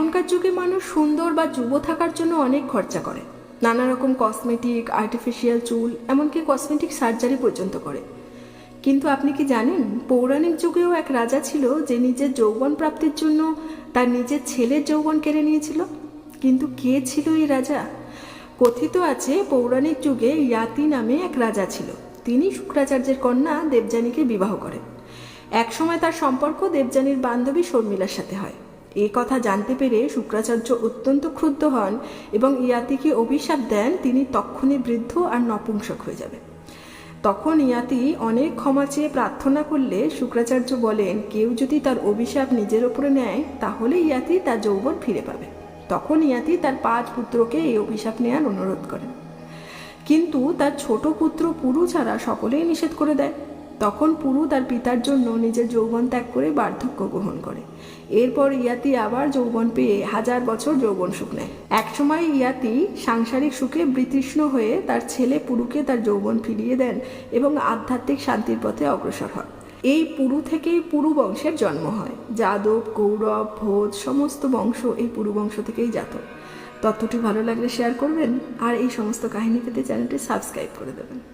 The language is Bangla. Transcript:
এখনকার যুগে মানুষ সুন্দর বা যুব থাকার জন্য অনেক খরচা করে। নানা রকম কসমেটিক আর্টিফিশিয়াল চুল, এমনকি কসমেটিক সার্জারি পর্যন্ত করে। কিন্তু আপনি কি জানেন, পৌরাণিক যুগেও এক রাজা ছিল যে নিজের যৌবন প্রাপ্তির জন্য তার নিজের ছেলের যৌবন কেড়ে নিয়েছিল? কিন্তু কে ছিল এই রাজা? কথিত আছে, পৌরাণিক যুগে ইয়াতি নামে এক রাজা ছিল। তিনি শুক্রাচার্যের কন্যা দেবযানীকে বিবাহ করেন। একসময় তার সম্পর্ক দেবযানীর বান্ধবী শর্মিলার সাথে হয়। এই কথা জানতে পেরে শুক্রাচার্য অত্যন্ত ক্ষুব্ধ হন এবং ইয়াতিকে অভিশাপ দেন, তিনি তক্ষণি বৃদ্ধ আর নপুংসক হয়ে যাবে। তখন ইয়াতি অনেক ক্ষমা চেয়ে প্রার্থনা করলে শুক্রাচার্য বলেন, কেউ যদি তার অভিশাপ নিজের ওপরে নেয়, তাহলে ইয়াতি তার যৌবন ফিরে পাবে। তখন ইয়াতি তার পাঁচ পুত্রকে এই অভিশাপ নেয়ার অনুরোধ করেন। কিন্তু তার ছোট পুত্র পুরু ছাড়া সকলেই নিষেধ করে দেয়। তখন পুরু তার পিতার জন্য নিজের যৌবন ত্যাগ করে বার্ধক্য গ্রহণ করে। এরপর ইয়াতি আবার যৌবন পেয়ে হাজার বছর যৌবন সুখ নেয়। একসময় ইয়াতি সাংসারিক সুখে বিতৃষ্ণ হয়ে তার ছেলে পুরুকে তার যৌবন ফিরিয়ে দেন এবং আধ্যাত্মিক শান্তির পথে অগ্রসর হন। এই পুরু থেকেই পুরু বংশের জন্ম হয়। যাদব কৌরব ভোজ, সমস্ত বংশ এই পুরু বংশ থেকেই জাত। তথ্যটি ভালো লাগলে শেয়ার করবেন। আর এই সমস্ত কাহিনী পেতে চ্যানেলটি সাবস্ক্রাইব করে দেবেন।